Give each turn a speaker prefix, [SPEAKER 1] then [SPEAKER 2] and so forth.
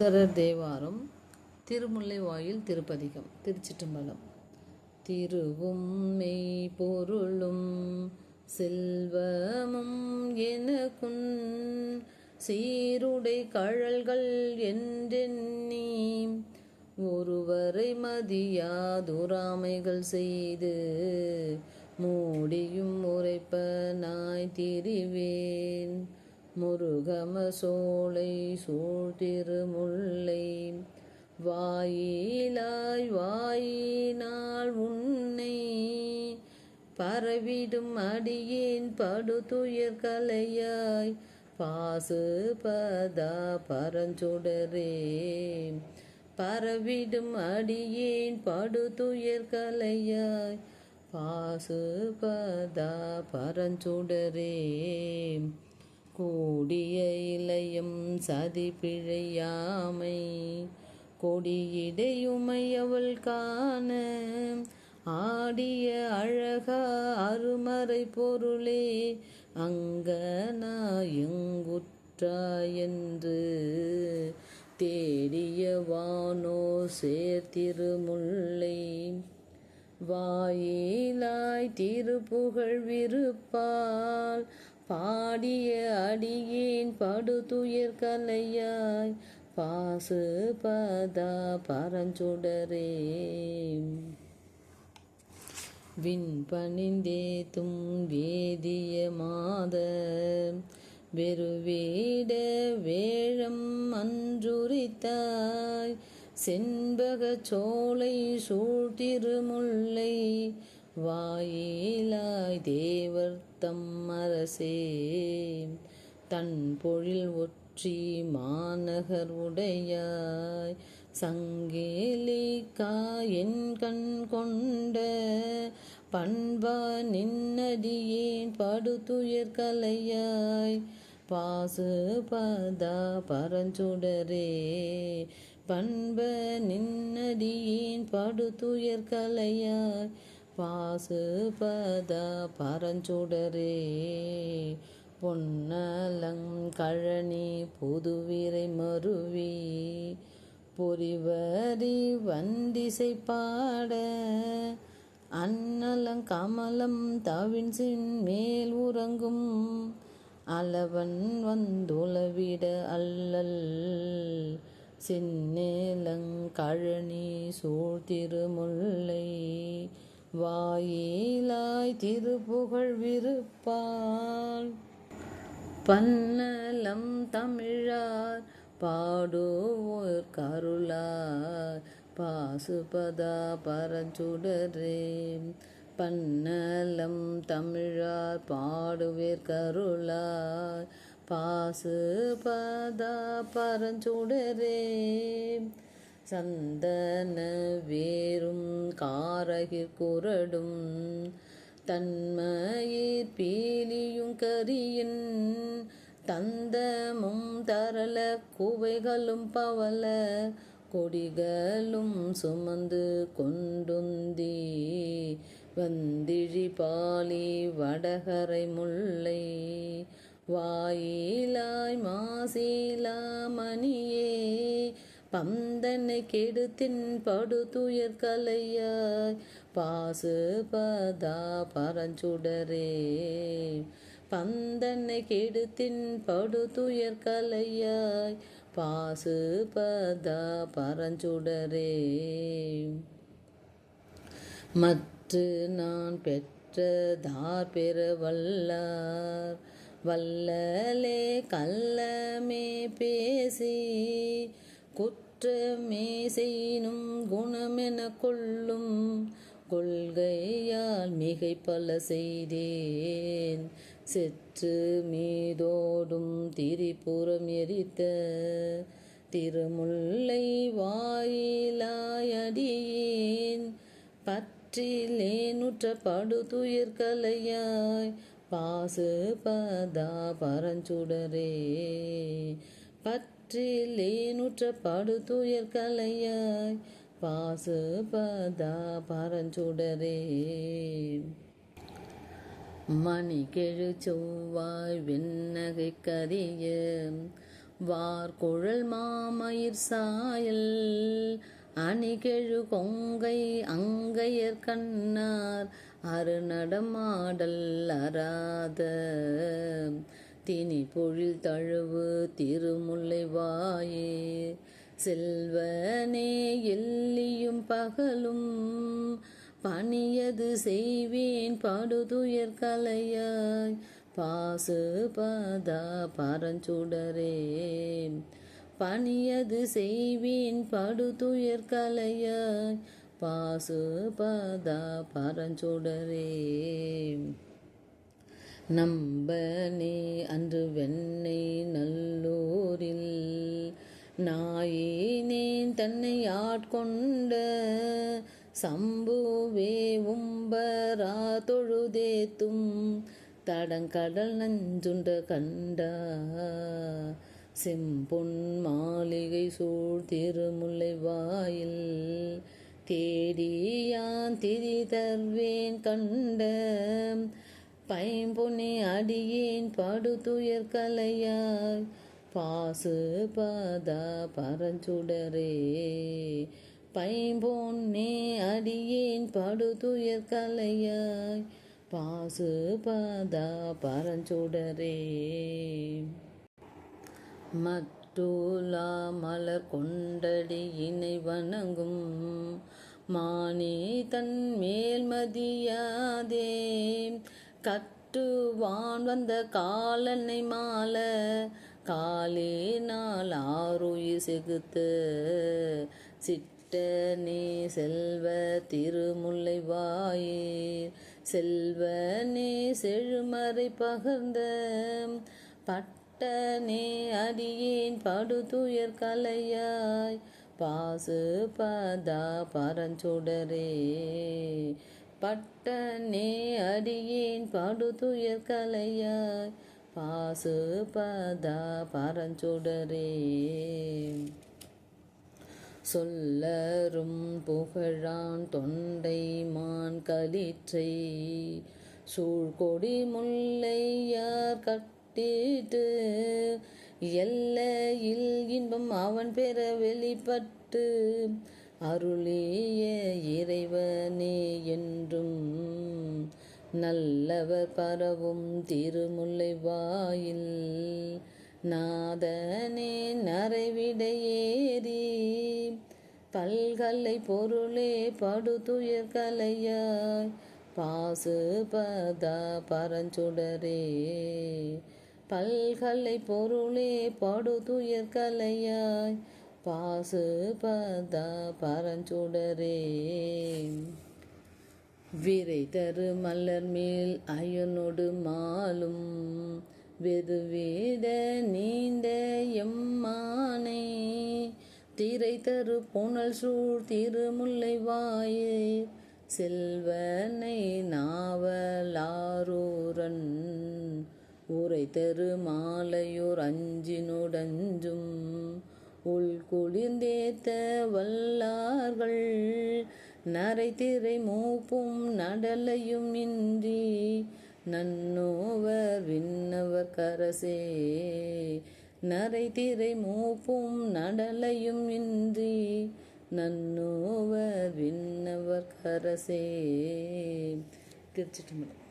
[SPEAKER 1] சரர் தேவாரம் திருமுல்லை வாயில் திருப்பதிகம் திருச்சிட்டும்பலம் திருவும் மெய் பொருளும் செல்வமும் எனக்குன் சீருடை கழல்கள் என்றெண்ணி ஒருவரை மதியாதுராமைகள் செய்து மூடியும் உரைப்ப நாய் திரிவேன். முருகமசோலை சூழ்திருமுல்லை. வாயிலாய் வாயினால் உன்னை பரவிடும் அடியேன் படுதுயர் கலையாய். பாசு பதா பரஞ்சுடரே பரவிடும் அடியேன் படுதுயர் கலையாய். பாசு பதா பரஞ்சுடரே கூடிய இலையும் சதி பிழையாமை. கொடியிடையுமை அவள் காண. ஆடிய அழகா அருமறை பொருளே. அங்கனாயங்குற்றாயென்று தேடிய வானோ சேர்த்திருமுல்லை வாயிலாய் திருப்புகழ் விருப்பால் பாடிய அடியேன் படுதுயர் கலையாய் பாசு பதா பரஞ்சுடரே. விண்பணிந்தேத்தும் வேதிய மாத வெறுவேட வேழம் அன்றுரித்தாய் செண்பக சோலை சூழ்திருமுல்லை வாயிலாய் தேவர் தம் அரசே. தன் பொழில் ஒற்றி மாநகர் உடையாய் சங்கேலிக்கா என் கண் கொண்ட பண்பா நின்னடியேன் படுத்துயர் கலையாய் பாசு பதா பரஞ்சுடரே. பண்ப நின்னடியின் படுத்துயர் கலையாய் பாசு பதா பரஞ்சுடரே பொன்னலங்கழனி புதுவிரை மருவி. பொறிவரி வந்திசை பாட அன்னலங் கமலம் தவின்சின் மேல் உறங்கும். அளவன் வந்துளவிட அல்லல் சின்னேலங்கழனி சூழ்திருமுல்லை வாயிலாய் திருப்புகழ் விருப்பால். பன்னலம் தமிழார் பாடுவோர் கருளார். பாசுபதா பரஞ்சுடரே பன்னலம் தமிழார் பாடுவேர் கருளார். பாசு பதா பரஞ்சுடரே. சந்தன வேரும் காரகிர் குரடும். தன்மயிர் பீலியும் கரியின். தந்தமும் தரள குவைகளும் பவல கொடிகளும் சுமந்து கொண்டுந்தி. வந்திழி பாலி வடகரை முல்லை. வாயிலாய் மாசிலா மணியே பந்தனை கெடுத்தின் படுதுயர் கலையாய் பாசு பதா பரஞ்சுடரே. பந்தனை கெடுத்தின் படுதுயர் கலையாய் பாசு பதா பரஞ்சுடரே. மற்று நான் பெற்றதார் பெற வல்லார் வல்லலே கல்லமே பேசி குற்றமே செய்யினும் குணமென கொள்ளும் கொள்கையால் மிகை பல செய்தேன். செற்று மீதோடும் திரிபுறம் எரித்த திருமுல்லை வாயிலாயடியேன். பற்றிலேனுற்ற படுதுயர் கலையாய் பாசுபதா பதா பரஞ்சுடரே பற்றிலேனுற்ற படுதுயர் கலையாய் பாசுபதா பரஞ்சுடரே மணி கெழு செவ்வாய் வெண்ணகை கரிய வார்குழல் மாமயிர் சாயல் அணிகெழு கொங்கை அங்கையர் கண்ணார் அருநடமாடல் அராத தினி பொழில் தழுவு திருமுல்லை வாயே. செல்வனே எல்லியும் பகலும் பணியது செய்வேன். படுதுயர் கலையாய் பாசு பதா பரஞ்சுடரே பணியது செய்வேன். படுதுயர் கலையாய் பாசுபத பரஞ்சுடரே நம்பனே அன்று வெண்ணை நல்லூரில் நாயினேன் தன்னை ஆட்கொண்ட சம்புவே உம்பரா தொழுதேத்தும் தடங்கடல் நஞ்சுண்ட கண்டா. செம்பொன் மாளிகை சூழ் திருமுல்லை வாயில் தேடியான் திரி தருவேன் கண்ட பைம்பொன்னே அடியேன் படுதுயர் கலையாய். பாசு பதா பரஞ்சுடரே பைம்பொன்னே அடியேன் படுதுயர் கலையாய். பாசு பதா பரஞ்சுடரே. மற்றூலா மலர் கொண்டடி இணை வணங்கும் மானே தன் மதியாதே. கட்டுவான் வந்த காலனை மால. காலே நாள் ஆறுயிர் செகுத்து. சிட்டனே செல்வ திருமுல்லை வாயீர். செல்வனே செழுமறை பகர்ந்த. பட்டனே அடியேன் படுதுயர் கலையாய். பாசு பதா பரஞ்சுடரே. பட்டனே அடியேன் படுதுயர் கலையாய். பாசு பதா பரஞ்சுடரே. சொல்லரும் புகழான் தொண்டை மான் கலிற்றை சூழ்கொடி முல்லையார் கட்டிட்டு எல்லையில் இன்பம் அவன் பெற வெளிப்பட்டு அருளிய இறைவனே என்றும் நல்லவர் பரவும் திருமுல்லை வாயில் நாதனே நரைவிடையேறி பல்கலை பொருளே படுதுயர் கலையாய் பாசு பதா பரஞ்சுடரே. பல்கலை பொருளே படுதுயர் கலையாய். பாசு பதா பரஞ்சுடரே. விரை தரு மலர் மேல் அயனொடு மாலும். வெதுவேத நீண்ட எம்மானே. திரை தரு புனல் சூழ் திருமுல்லை வாயே. செல்வனை நாவலாரூரன். உரை தரு மாலையோர் அஞ்சினுடஞ்சும் உள் குளிர்ந்தேத்த வல்லார்கள் நரை திரை மூப்பும் நடலையும் இன்றி நன்னோவர் விண்ணவர் கரசே. நரை திரை மூப்பும் நடலையும் இன்றி நன்னோவர் விண்ணவர் கரசே. திருச்சிட்டு